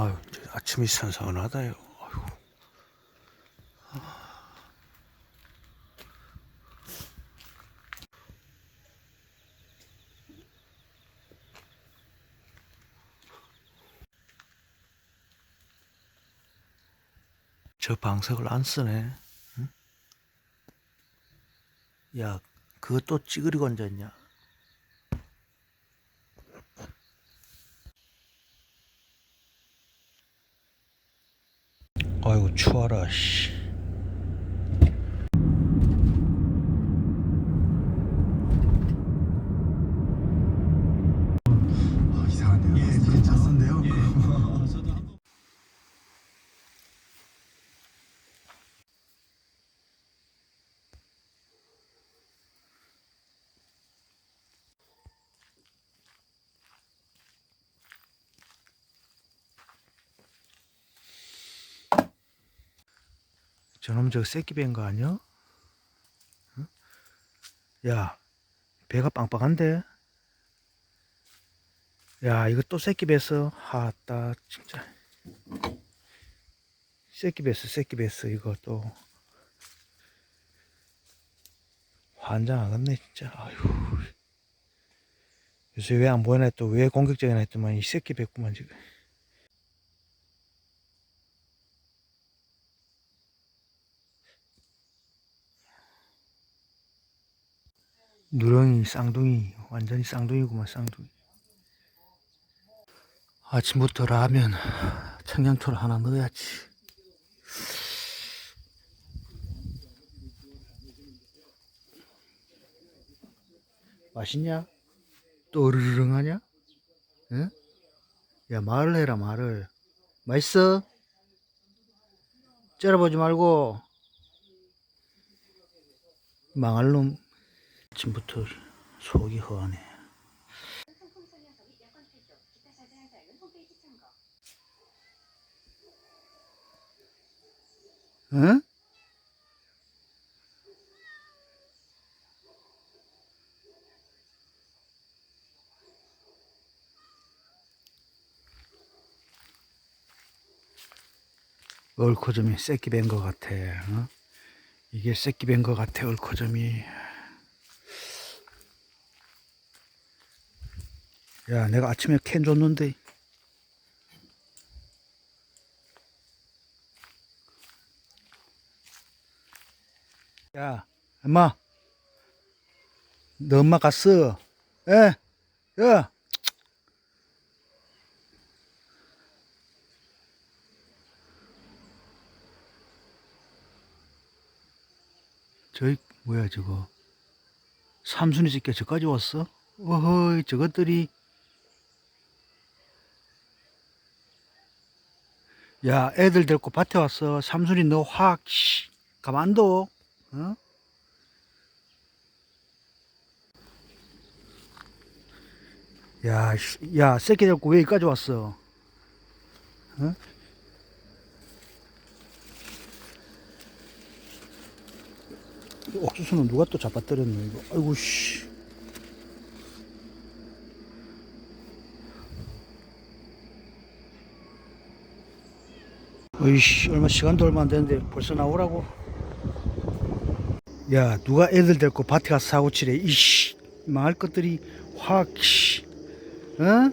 아유, 아침이 선선하다요. 아이고. 저 방석을 안 쓰네. 응? 야, 또 찌그리고 앉았냐? 아이고 추워라 씨. 아, 이상한데요. 예, 좀 잤었는데요. 저놈 저 새끼 배인 거 아니야? 응? 야 배가 빵빵한데? 야 이거 또 새끼 뱄어 하따 진짜 새끼 뱄어 새끼 뱄어 이거 또 환장하겠네 진짜 아휴 요새 왜 안 보이나 또왜 공격적이나 했더만 이 새끼 뱉구만 지금 누렁이 쌍둥이 완전히 쌍둥이구만 쌍둥이 아침부터 라면 청양초를 하나 넣어야지 맛있냐? 또 으르렁하냐? 응? 야 말을 해라 말을 맛있어? 째려보지 말고 망할 놈 아침부터 속이 허하네. 응? 얼코점이 새끼 뵌것 같아. 어? 이게 새끼 뵌것 같아, 얼코점이. 야, 내가 아침에 캔 줬는데. 야, 엄마. 너 엄마 갔어. 에? 야. 저기, 뭐야, 저거. 삼순이 새끼 저까지 왔어? 어허이, 저것들이. 야, 애들 데리고 밭에 왔어. 삼순이 너 확, 씨, 가만둬. 어? 야, 씨, 야, 새끼 데리고 왜 여기까지 왔어? 어? 이 옥수수는 누가 또 잡아뜨렸노, 이거. 아이고, 씨. 어이씨 얼마 시간도 얼마 안 됐는데 벌써 나오라고. 야 누가 애들 데리고 밭에 가서 사고 치래 이씨. 망할 것들이 확 씨. 어?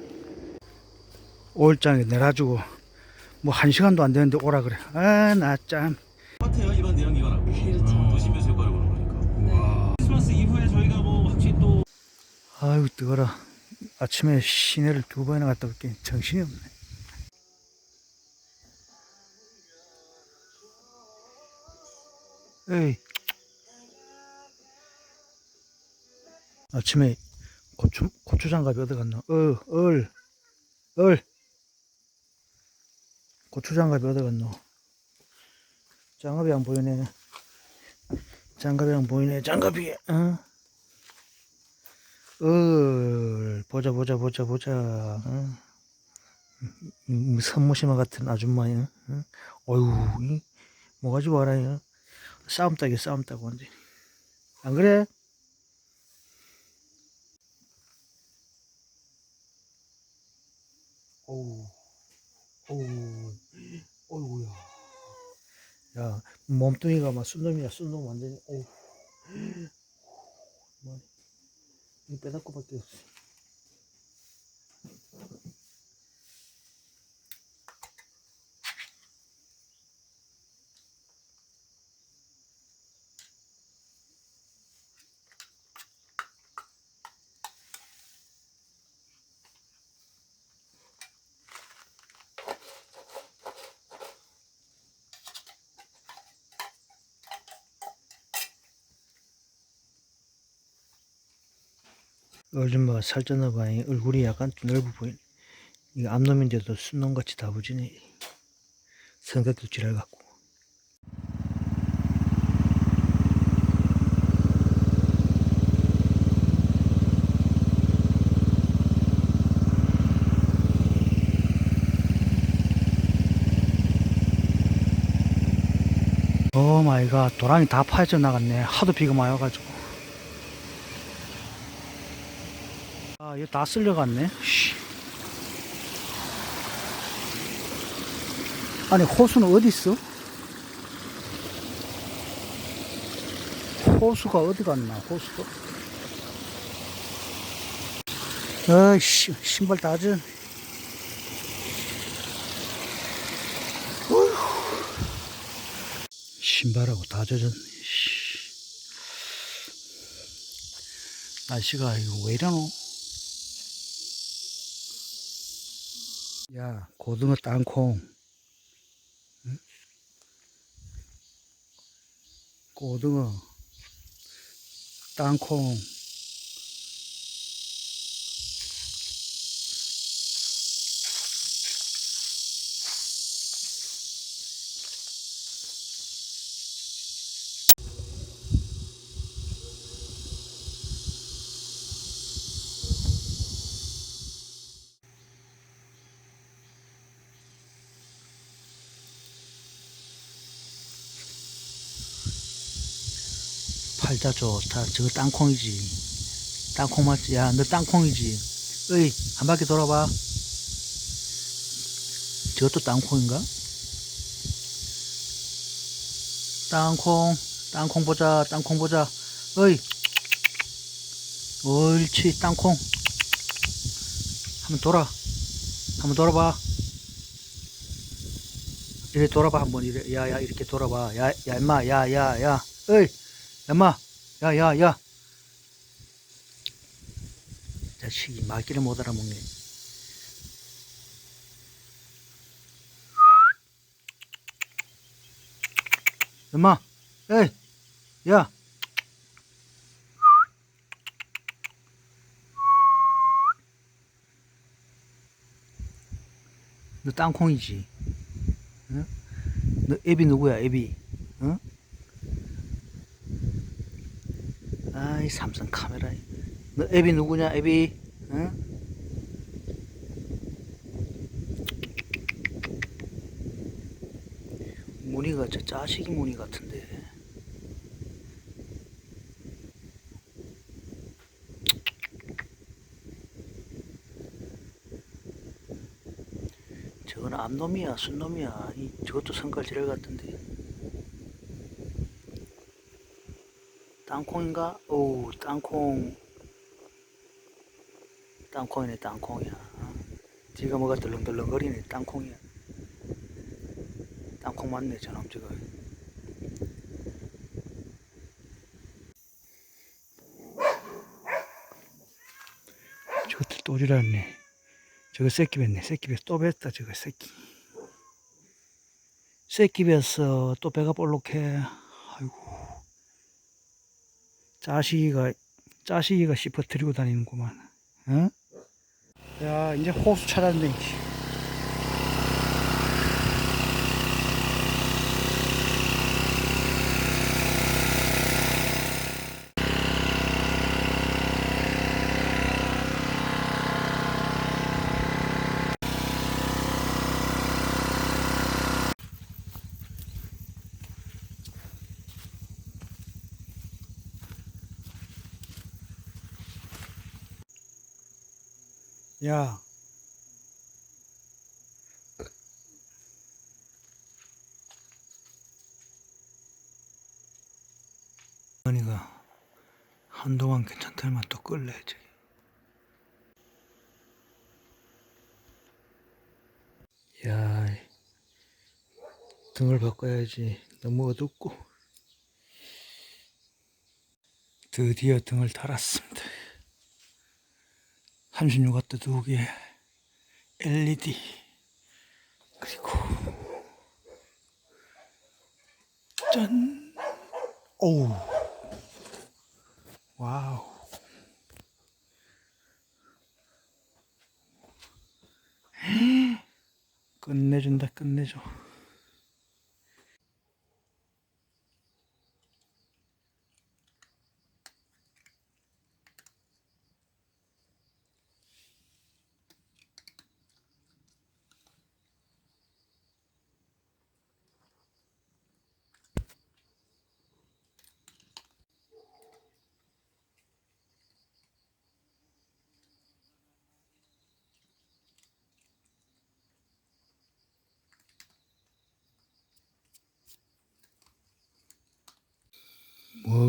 올장에 내놔주고 뭐 한 시간도 안 되는데 오라 그래. 아 나참. 똑같아요 이런 내용 이 거랑 그렇죠. 도시면서 효과를 보는 거니까. 크리스마스 이후에 저희가 뭐 확실히 또 아유 뜨거라. 아침에 시내를 두 번이나 갔다 올게. 정신이 없네 에이 아침에 고추 고추장갑이 어디 갔나 어 얼 얼 고추장갑이 어디 갔노 장갑이 안 보이네 장갑이 안 보이네 장갑이 어 어, 보자, 보자, 보자, 보자. 어? 음, 선모심화 같은 아줌마, 응? 응? 어휴, 이, 뭐가지 봐라, 요 싸움 따기, 싸움 따고, 언제. 안 그래? 어우, 어우, 어이구야. 야, 몸뚱이가 막 순놈이야, 순놈 완전히. 뭐, 이 빼닫고밖에 없어. 요즘 뭐 살쪘나 봐. 이 얼굴이 약간 좀 넓어 보이네. 이거 암놈인데도 순놈같이 다부지네. 성대도 지랄 같고. 오 마이 갓 도랑이 다 파져 나갔네 하도 비가 많이 와가지고 아 이거 다 쓸려갔네 씨. 아니 호수는 어디 있어? 호수가 어디 갔나 호수가 어이씨 신발 다 젖. 신발하고 다 젖었네. 씨. 날씨가 이거 왜 이러노? 야, 고등어 땅콩. 응? 고등어, 땅콩. 팔자 좋다. 저거 땅콩이지. 땅콩 맞지? 야, 너 땅콩이지? 어이, 한 바퀴 돌아봐. 저것도 땅콩인가? 땅콩, 땅콩 보자, 땅콩 보자. 어이, 옳지, 땅콩. 한번 돌아. 한번 돌아봐. 이래 돌아봐, 한번. 야, 야, 이렇게 돌아봐. 야, 야, 임마, 야, 야, 야. 어이, 엄마, 야, 야, 야. 자식이 말귀를 못 알아먹네. 엄마, 에이, 야. 너 땅콩이지? 응? 너 애비 누구야, 애비? 응? 아이 삼성 카메라. 너 애비 누구냐 애비? 응? 무늬가 저 자식이 무늬 같은데. 저건 암놈이야 순놈이야. 이, 저것도 성깔 지랄 같은데 땅콩인가? 오, 땅콩. 땅콩이네, 땅콩이야. 어? 지가 뭐가 덜렁덜렁거리네, 땅콩이야. 땅콩 맞네, 저놈 지금. 저것들 또 지랄네. 저거 새끼 뱉네, 새끼 뱉, 또 뱉다, 저거 새끼. 새끼 뱉어, 또 배가 볼록해. 아이고. 짜식이가 짜식이가 씹어뜨리고 다니는구만. 어? 야 이제 호수 찾았네. 야. 어머니가 한동안 괜찮다면 또 끌래야지. 야, 등을 바꿔야지. 너무 어둡고. 드디어 등을 달았습니다. 36W 두 개, LED, 그리고, 짠! 오우. 와우. 끝내준다, 끝내줘.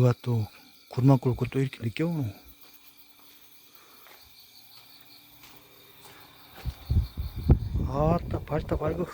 뭐가 또 구름만 꿇고 또 이렇게 늦게 오노? 아따 밝다 밝어